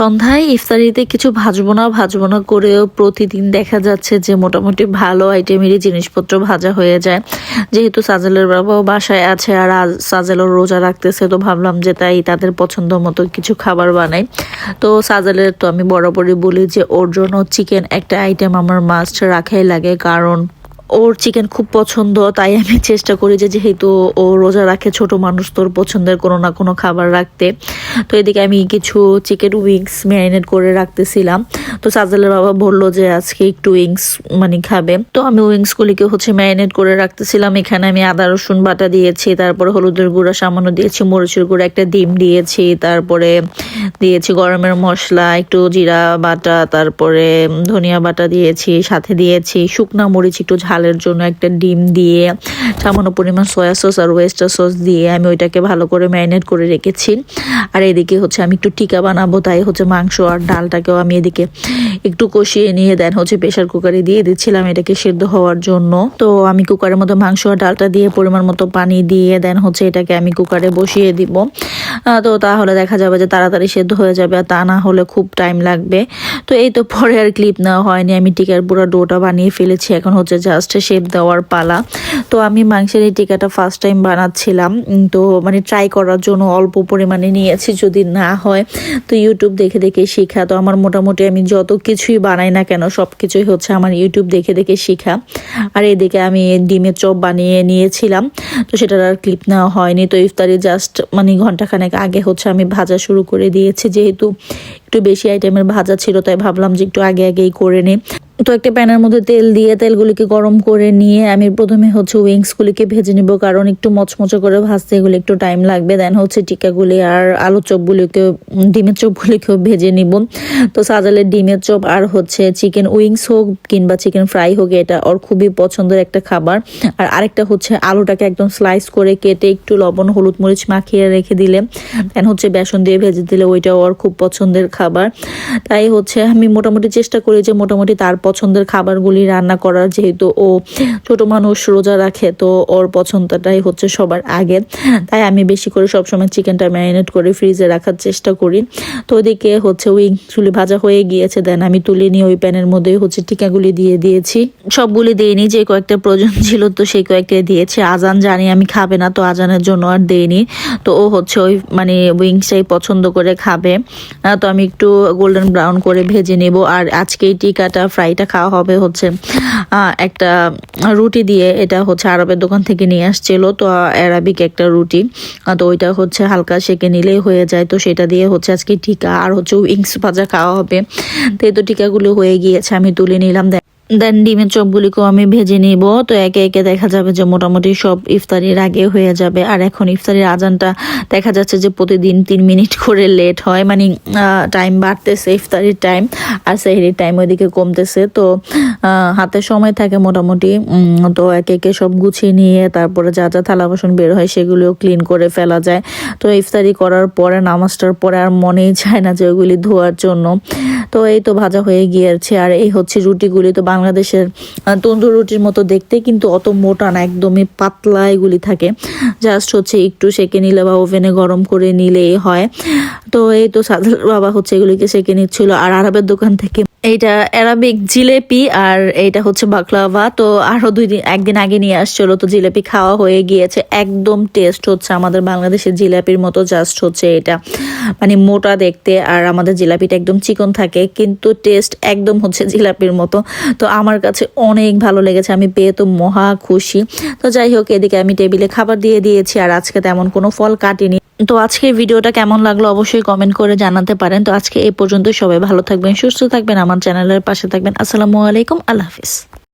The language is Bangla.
সন্ধ্যায় ইফতারিতে কিছু ভাজবো না ভাজবো না করেও প্রতিদিন দেখা যাচ্ছে যে মোটামুটি ভালো আইটেমেরই জিনিসপত্র ভাজা হয়ে যায়। যেহেতু সাজেলের বাবাও বাসায় আছে আর সাজেলও রোজা রাখতেছে, তো ভাবলাম যে তাই তাদের পছন্দ মতো কিছু খাবার বানাই। তো সাজেলের তো আমি বরাবরই বলি যে ওর জন্য চিকেন একটা আইটেম আমার মাস্ট রাখাই লাগে, কারণ ওর চিকেন খুব পছন্দ, তাই আমি চেষ্টা করি যে যেহেতু ও রোজা রাখে, ছোট মানুষ তোর পছন্দের কোনো না কোনো খাবার রাখতে। তো এদিকে আমি কিছু চিকেন উইংস ম্যারিনেট করে রাখতেছিলাম। তো সাজেলের বাবা বলল যে আজকে একটু উইংস মানে খাবে। তো আমি উইংসগুলিকে হচ্ছে ম্যারিনেট করে রাখতেছিলাম। এখানে আমি আদা, রসুন বাটা দিয়েছি, তারপরে হলুদের গুঁড়া সামান্য দিয়েছি, মরিচের গুঁড়া একটা ডিম দিয়েছি, তারপরে দিয়েছি গরমের মশলা, একটু জিরা বাটা, তারপরে ধনিয়া বাটা দিয়েছি, সাথে দিয়েছি শুকনা মরিচ, একটু ঝালের জন্য একটা ডিম দিয়ে, সামান্য পরিমাণ সয়া সস আর ওয়েস্টার সস দিয়ে আমি ওইটাকে ভালো করে ম্যারিনেট করে রেখেছি। আর এদিকে হচ্ছে আমি একটু টিকা বানাবো, তাই হচ্ছে মাংস আর ডালটাকেও আমি এদিকে একটু কষিয়ে নিয়ে দেন হচ্ছে প্রেশার কুকারে দিয়ে দিচ্ছিলাম এটাকে সেদ্ধ হওয়ার জন্য। তো আমি কুকারের মতো মাংস আর ডালটা দিয়ে পরিমাণ মতো পানি দিয়ে দেন হচ্ছে এটাকে আমি কুকারে বসিয়ে দিব। তো তাহলে দেখা যাবে যে তাড়াতাড়ি সেদ্ধ হয়ে যাবে আর তা না হলে খুব টাইম লাগবে। তো এই তো পরে আর ক্লিপ নেওয়া হয়নি, আমি টিকার পুরো ডোটা বানিয়ে ফেলেছি, এখন হচ্ছে জাস্ট শেপ দেওয়ার পালা। তো আমি মাংসের এই টিকাটা ফার্স্ট টাইম বানাচ্ছিলাম। তো মানে ট্রাই করার জন্য অল্প পরিমাণে নিয়েছি যদি না হয়। তো ইউটিউব দেখে দেখে শেখা। তো আমার মোটামুটি আমি যত কিছুই বানাই না কেন সব কিছুই হচ্ছে আমার ইউটিউব দেখে দেখে শেখা। আর এদিকে আমি ডিমের চপ বানিয়ে নিয়েছিলাম। তো সেটার আর ক্লিপ নেওয়া হয়নি। তো ইফতারি জাস্ট মানে ঘন্টাখানেক আগে হচ্ছে আমি ভাজা শুরু করে দিয়েছি। যেহেতু একটু বেশি আইটেমের ভাজা ছিল তাই ভাবলাম যে একটু আগে আগেই করে নিই। তো একটা প্যানের মধ্যে তেল দিয়ে তেলগুলিকে গরম করে নিয়ে আমি প্রথমে হচ্ছে উইংসগুলিকে ভেজে নিব কারণ একটু মচমচে করে ভাজতে এগুলো একটু টাইম লাগবে। দেন হচ্ছে টিকাগুলি আর আলু চপগুলিকে উম, ডিমের চপগুলিকেও ভেজে নিব। তো সাজালের ডিমের চপ আর হচ্ছে চিকেন উইংস হোক কিংবা চিকেন ফ্রাই হোক এটা ওর খুবই পছন্দের একটা খাবার। আর আরেকটা হচ্ছে আলুটাকে একদম স্লাইস করে কেটে একটু লবণ হলুদ মরিচ মাখিয়ে রেখে দিলে দেন হচ্ছে বেসন দিয়ে ভেজে দিলে ওইটা ওর খুব পছন্দের খাবার। তাই হচ্ছে আমি মোটামুটি চেষ্টা করি যে মোটামুটি তার পছন্দের খাবারগুলি রান্না করার, যেহেতু ও ছোট মানুষ, রোজা রাখে, তো ওর পছন্দটাই হচ্ছে সবার আগে। তাই আমি বেশি করে সবসময় চিকেনটা ম্যারিনেট করে ফ্রিজে রাখার চেষ্টা করি। তো ওদিকে হচ্ছে উইং চুলি ভাজা হয়ে গিয়েছে, দেন আমি তুলে নিয়ে ওই প্যানের মধ্যে হচ্ছে টিকাগুলি দিয়ে দিয়েছি। সবগুলি দিইনি, যে কয়েকটা প্রয়োজন ছিল তো সেই কয়েকটা দিয়েছে। আজান জানি আমি খাবে না, তো আজানের জন্য আর দেইনি। তো ও হচ্ছে ওই মানে উইংসটাই পছন্দ করে খাবে। তো আমি একটু গোল্ডেন ব্রাউন করে ভেজে নেব। আর আজকে এই টিকাটা ফ্রাইটা খাওয়া হবে হচ্ছে একটা রুটি দিয়ে। এটা হচ্ছে আরবের দোকান থেকে নিয়ে আসছিল, তো অ্যারাবিক একটা রুটি। তো ওইটা হচ্ছে হালকা সেকে নিলেই হয়ে যায়। তো সেটা দিয়ে হচ্ছে আজকে টিকা। আর হচ্ছে উইংস ভাজা খাওয়া হবে। তো এই তো টিকাগুলো হয়ে গিয়েছে, আমি তুলে নিলাম। দেন ডিমের চপগুলিকেও আমি ভেজে নিব। তো একে একে দেখা যাবে যে মোটামুটি সব ইফতারির আগে হয়ে যাবে। আর এখন ইফতারির আজানটা দেখা যাচ্ছে যে প্রতিদিন তিন মিনিট করে লেট হয়। মানে টাইম বাড়তেছে, ইফতারির টাইম আর সেহরির টাইম ওইদিকে কমতেছে। তো হাতে সময় থাকে মোটামুটি। তো একে একে সব গুছিয়ে নিয়ে তারপরে যা যা থালা বাসন বের হয় সেগুলিও ক্লিন করে ফেলা যায়। তো ইফতারি করার পরে, নামাজটার পরে আর মনেই চায় না যে ওইগুলি ধোয়ার জন্য। তো এই তো ভাজা হয়ে গিয়েছে। আর এই হচ্ছে রুটিগুলি। তো বাংলাদেশের তন্দুর রুটির মতো দেখতে কিন্তু অত মোটা না, একদমই পাতলা এগুলি থাকে। জাস্ট হচ্ছে একটু সেকে নিলে বা ওভেনে গরম করে নিলেই হয়। তো এই তো সাদা বাবা হচ্ছে এগুলিকে সেকে নিচ্ছিল। আর আরবের দোকান থেকে এইটা অ্যারাবিক জিলেপি আর এইটা হচ্ছে বাকলাভা তো আরও দুই দিন, একদিন আগে নিয়ে আসছিল, তো জিলেপি খাওয়া হয়ে গিয়েছে। একদম টেস্ট হচ্ছে আমাদের বাংলাদেশের জিলাপির মতো জাস্ট হচ্ছে এটা। মানে মোটা দেখতে, আর আমাদের জিলাপিটা একদম চিকন থাকে, কিন্তু টেস্ট একদম হচ্ছে জিলাপির মতো। তো আমার কাছে অনেক ভালো লেগেছে, আমি পেয়ে তো মহা খুশি। তো যাই হোক, এদিকে আমি টেবিলে খাবার দিয়ে দিয়েছি, আর আজকে তেমন কোনো ফল কাটিনি। তো আজকের ভিডিওটা কেমন লাগল অবশ্যই কমেন্ট করে জানাতে পারেন। তো আজকে এই পর্যন্ত সবাই ভালো থাকবেন, সুস্থ থাকবেন, আমার চ্যানেলের পাশে থাকবেন। আসসালামু আলাইকুম, আল্লাহ হাফিজ।